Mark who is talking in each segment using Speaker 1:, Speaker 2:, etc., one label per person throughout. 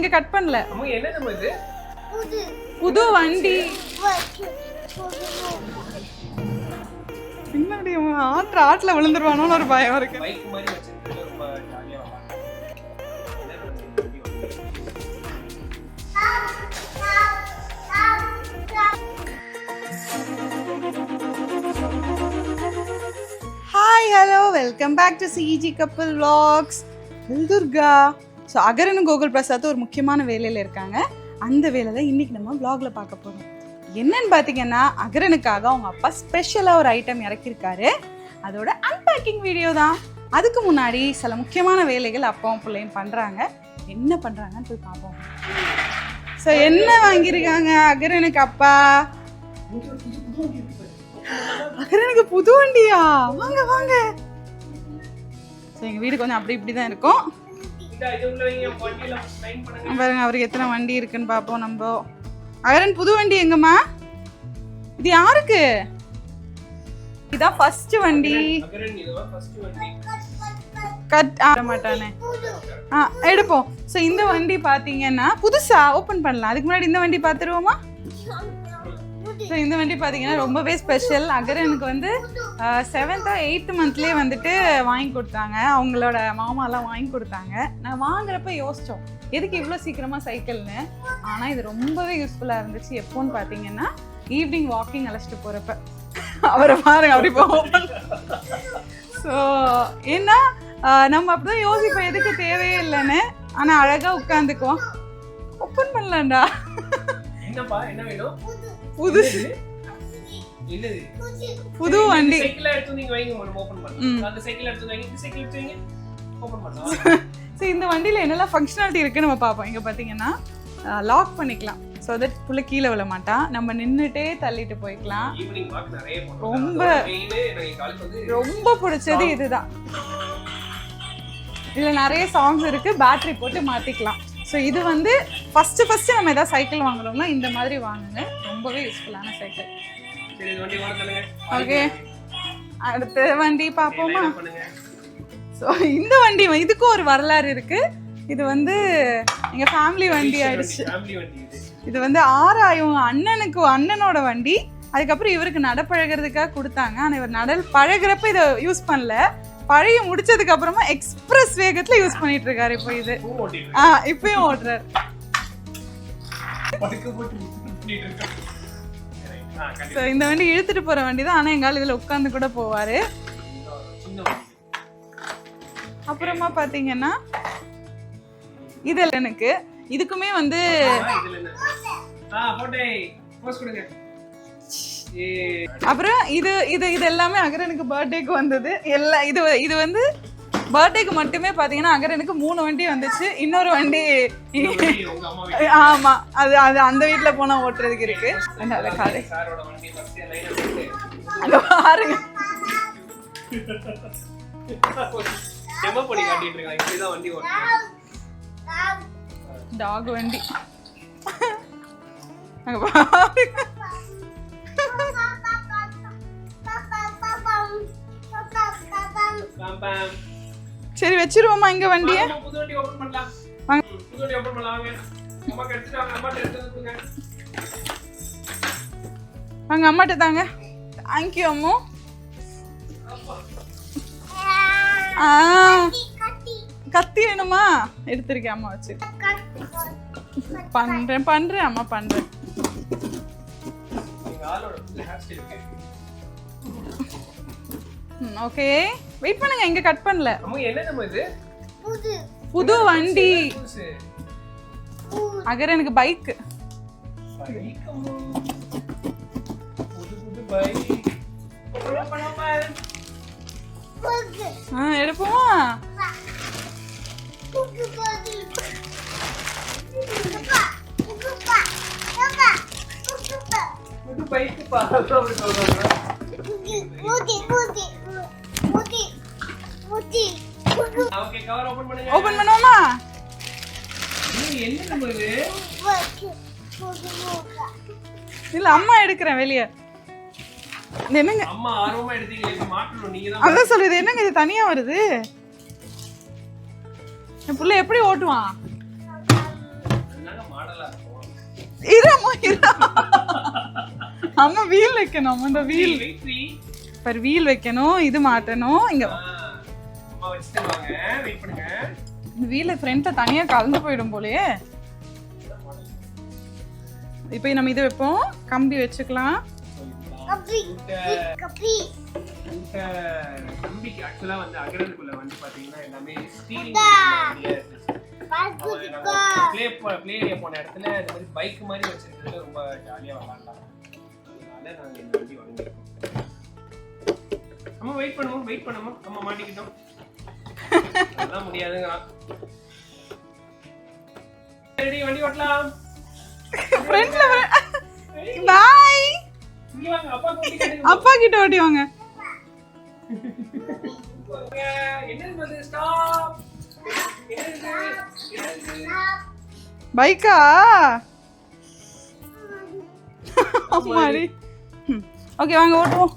Speaker 1: இங்க கட் பண்ணல.
Speaker 2: அம்மா என்ன நம்ம இது?
Speaker 1: புது. வண்டி. பின்னாடி அவன் ஆற்று ஆற்றுல விழுந்துருவானோன்னு ஒரு பயம் இருக்கு. Hi hello welcome back to CEG கப்பல் vlogs. துர்கா ஸோ அகரனும் கோகுல் பிரசாத் ஒரு முக்கியமான வேலையில் இருக்காங்க. அந்த வேலை தான் இன்னைக்கு நம்ம ப்ளாகில் பார்க்க போகிறோம் என்னன்னு பார்த்தீங்கன்னா அகரனுக்காக அவங்க அப்பா ஸ்பெஷலாக ஒரு ஐட்டம் இறக்கியிருக்காரு. அதோட அன்பேக்கிங் வீடியோ தான். அதுக்கு முன்னாடி சில முக்கியமான வேலைகள் அப்பாவும் பிள்ளையும் பண்ணுறாங்க என்ன பண்ணுறாங்கன்னு போய் பார்ப்போம். ஸோ என்ன வாங்கியிருக்காங்க அகரனுக்கு அப்பா? அகரனுக்கு புது வண்டியா? வாங்க வாங்க. ஸோ எங்கள் வீடு கொஞ்சம் அப்படி இப்படி தான் இருக்கும். பாருங்க அவருக்கு எத்தனை வண்டி இருக்குன்னு பார்ப்போம் நம்ம. அகரன் புது வண்டி எங்கம்மா? இது யாருக்கு? இதான் ஃபர்ஸ்ட் வண்டி.
Speaker 2: ஃபர்ஸ்ட்
Speaker 1: கட் ஆட மாட்டானே. ஆ எடுப்போம். ஸோ இந்த வண்டி பார்த்தீங்கன்னா புதுசா ஓப்பன் பண்ணலாம். அதுக்கு முன்னாடி இந்த வண்டி பார்த்துருவோமா? ஸோ இந்த வண்டி பார்த்தீங்கன்னா ரொம்பவே ஸ்பெஷல் அகரனுக்கு வந்து செவன்த்தோ எயித்து மந்த்லேயே வந்துட்டு வாங்கி கொடுத்தாங்க. அவங்களோட மாமாலாம் வாங்கி கொடுத்தாங்க. நான் வாங்குறப்ப யோசித்தோம் எதுக்கு இவ்வளோ சீக்கிரமாக சைக்கிள்னு ஆனால் இது ரொம்பவே யூஸ்ஃபுல்லாக இருந்துச்சு. எப்போன்னு பார்த்தீங்கன்னா ஈவினிங் வாக்கிங் அழைச்சிட்டு போகிறப்ப அவரை பாருங்க அப்படி போவோம் ஸோ ஏன்னா நம்ம அப்படிதான் யோசிப்போம் எதுக்கு தேவையே இல்லைன்னு. ஆனால் அழகாக உட்காந்துக்குவோம். ஓப்பன் பண்ணலாம்டா.
Speaker 2: என்னப்பா என்ன வேணும்?
Speaker 1: புதுசு
Speaker 2: என்னது?
Speaker 1: புது வண்டி.
Speaker 2: சைக்கிள் எடுத்து நீங்க வைங்க நம்ம ஓபன்
Speaker 1: ம்.
Speaker 2: பண்ணலாம் அந்த சைக்கிள் எடுத்து வைங்க இந்த சைக்கிள் எடுத்து வைங்க ஓபன் பண்ணலாம்.
Speaker 1: ஸோ இந்த வண்டியில் என்னெல்லாம் ஃபங்க்ஷனாலிட்டி இருக்குன்னு நம்ம பார்ப்போம். இங்கே பார்த்தீங்கன்னா லாக் பண்ணிக்கலாம். ஸோ தட் புள்ள கீழே விழ மாட்டான் நம்ம நின்றுட்டே தள்ளிட்டு போய்க்கலாம்.
Speaker 2: ஈவினிங் வாக் நிறைய போறோம்
Speaker 1: ரொம்ப. ரொம்ப பிடிச்சது இதுதான். இதில் நிறைய சாங்ஸ் இருக்கு. பேட்டரி போட்டு மாற்றிக்கலாம் ஸோ இது வந்து ஃபஸ்ட்டு ஃபஸ்ட்டு நம்ம எதாவது சைக்கிள் வாங்குறோம்னா இந்த மாதிரி வாங்குங்க. ரொம்பவே யூஸ்ஃபுல்லான சைக்கிள் ஓகே அடுத்த வண்டி பார்ப்போமா? ஸோ இந்த வண்டி இதுக்கும் ஒரு வரலாறு இருக்கு. இது வந்து எங்க ஃபேமிலி வண்டி ஆயிடுச்சு.
Speaker 2: இது.
Speaker 1: வந்து ஆறாயும் அண்ணனுக்கு அண்ணனோட வண்டி. அதுக்கப்புறம் இவருக்கு நடப்பழகிறதுக்காக கொடுத்தாங்க. ஆனால் இவர் நடல் பழகுறப்ப இதை யூஸ் பண்ணல. பழகி முடிச்சதுக்கு அப்புறமா எக்ஸ்பிரஸ் வேகத்துல யூஸ் பண்ணிட்டு இருக்காரு இப்போ இது. ஆ இப்பயும் ஓட்டுறாரு. ஸோ இந்த வண்டி இழுத்துட்டு போற வண்டி தான் ஆனால் எங்கால இதுல உட்காந்து கூட போவாரு. அப்புறமா பாத்தீங்கன்னா இது எனக்கு. இதுக்குமே வந்து
Speaker 2: இதுல
Speaker 1: அப்புறம் இது இது இது எல்லாமே அகரனுக்கு பர்த்டேக்கு வந்தது. எல்லாம் இது இது வந்து பர்த்டேக்கு மட்டுமே பார்த்தீங்கன்னா அகரனுக்கு மூணு வண்டி வந்துச்சு. இன்னொரு வண்டி
Speaker 2: வண்டி. உங்க அம்மா வீட்டு
Speaker 1: ஆமா அது அது அந்த வீட்டில் போனா ஓட்டுறதுக்கு இருக்கு. அதனால காலை அங்க பாருங்க. டாக் வண்டி அங்க பாருங்க.
Speaker 2: பாம் பாம்
Speaker 1: சரி வச்சிருவோமா இங்க வண்டியை அங்க அம்மாட்ட தாங்க. Thank you Ammu. ஆ. கத்தி வேணுமா? எடுத்திருக்கேன் அம்மா வச்சு. பண்றேன் பண்றேன் அம்மா பண்றேன். ஓகே வெயிட் பண்ணுங்க இங்க கட் பண்ணல.
Speaker 2: அம்மா என்ன நம்ம இது?
Speaker 1: புது. வண்டி. அகர் எனக்கு பைக் எடுப்போமா?
Speaker 2: புது பைக் ஓகே கவர் ஓபன் பண்ணுங்க.
Speaker 1: ஓபன் பண்ணுவோமா?
Speaker 2: இது என்ன நம்ம இது?
Speaker 1: இல்ல அம்மா எடுக்கிறேன் வெளிய. என்னங்க?
Speaker 2: அம்மா ஆர்வமா எடுத்தீங்க இப்ப மாட்டணும் நீங்க தான்
Speaker 1: அதான் சொல்லுது என்னங்க இது தனியா வருது? என் புள்ள எப்படி ஓட்டுவான்? இரமா இரமா அம்மா வீல் வைக்கணும் அந்த வீல் பர் வீல் வைக்கணும் இது மாட்டணும் இங்க வீல ஃப்ரண்ட்ல தனியா கலந்து போயிடும் போலயே. இப்போ நம்ம இது வைப்போம். கம்பி வச்சுக்கலாம்.
Speaker 2: தம்பிக்கு ஆக்சுவலா வந்து அகரனுக்குள்ள வந்து பாத்தீங்கன்னா எல்லாமே ஸ்டீல் ப்ளே ப்ளே ஏரியா போன இடத்துல இந்த மாதிரி பைக் மாதிரி வச்சிருக்கிறது ரொம்ப ஜாலியா விளாடலாம். அதனால நாங்க இந்த வண்டி வாங்கியிருக்கோம். அம்மா வெயிட் பண்ணுவோம் வெயிட் பண்ணுவோம். அம்மா மாட்டிக்கிட்டோம். அதெல்லாம் முடியாதுங்கிறான் ரெடி வண்டி ஓட்டலாம். இங்க வாங்க அப்பா கூட்டி
Speaker 1: அப்பா கிட்ட ஓட்டி வாங்க. பைக்கா? அம்மாடி ஓகே வாங்க ஓட்டுவோம்.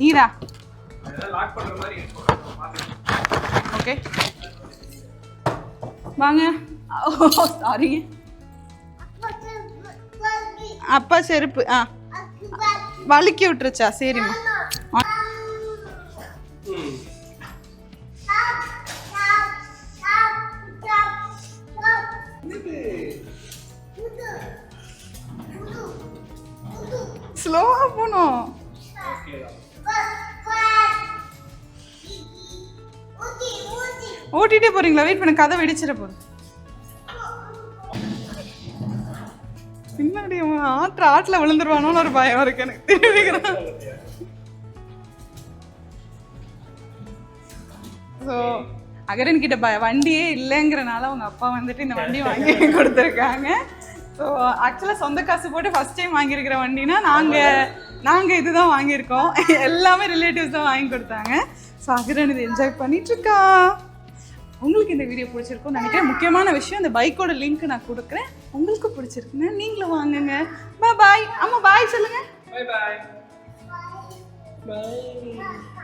Speaker 1: நீரா? ஓகே வாங்க. சாரி அப்பா செருப்பு ஆ. வழுக்கி விட்டுருச்சா? சரிம்மா.
Speaker 2: ம்.
Speaker 1: ஸ்லோவா போகணும்.
Speaker 2: ஓட்டிகிட்டே போகிறீங்களா
Speaker 1: ஓட்டிட்டே போறீங்களா? வெயிட் பண்ண கதை வெடிச்சிட போகுது பின்னாடி அவன் ஆற்று ஆற்றுல விழுந்துருவானோன்னு ஒரு பயம் இருக்கு எனக்கு. திரும்பிக்கிறான் ஸோ அகரன் கிட்ட ப வண்டியே இல்லைங்கிறனால அவங்க அப்பா வந்துட்டு இந்த வண்டி வாங்கி கொடுத்துருக்காங்க. ஸோ ஆக்சுவலாக சொந்த காசு போட்டு ஃபஸ்ட் டைம் வாங்கியிருக்கிற வண்டினா நாங்கள் நாங்கள் இதுதான் வாங்கியிருக்கோம். எல்லாமே ரிலேட்டிவ்ஸ் தான் வாங்கி கொடுத்தாங்க. ஸோ அகரன் இது என்ஜாய் பண்ணிட்டுருக்கா உங்களுக்கு இந்த வீடியோ பிடிச்சிருக்கும்னு நினைக்கிறேன். முக்கியமான விஷயம் இந்த பைக்கோட லிங்க் நான் கொடுக்குறேன். உங்களுக்கு பிடிச்சிருக்குங்க நீங்களும் வாங்குங்க. பாய் அம்மா பாய் சொல்லுங்க.
Speaker 2: Bye bye. Bye.